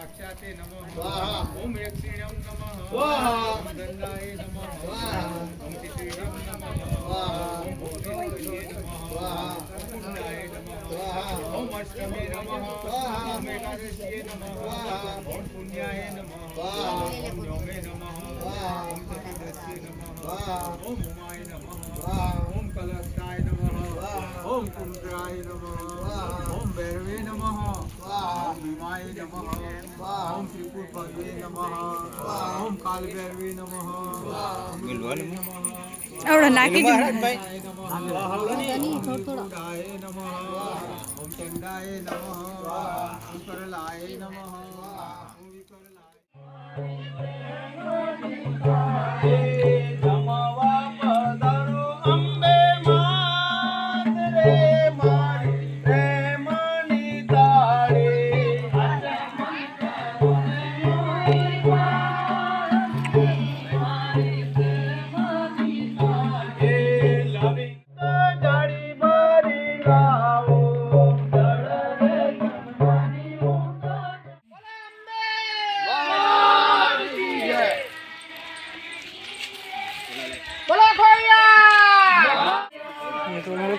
साक्षाते नमः ओम यक्षिणं नमः। ओम दंडाय नमः। ओम तितीयं नमः। ओम भूतेभ्ये नमः। ओम कुंडाय नमः। ओम अष्टमे नमः। ओम एकादश्ये नमः। ओम पुण्याय नमः। ओम नवमे नमः। ओम चतुर्दश्ये नमः। ओम उमाय नमः। ओम कलशाय नमः। ओम कुंद्राय नमः। ओम भैरवे नमः ભીમાય નમઃ ઓમ ત્રિપુર ભગવે નમઃ ઓમ કાલ ભૈરવે નમઃ આવડો નાખી દો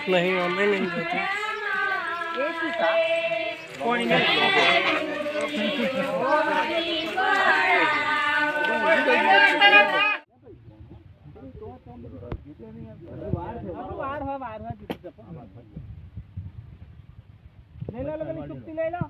बहुत नहीं हमें नहीं देता। ले लो लोगों चुप्पी ले लो।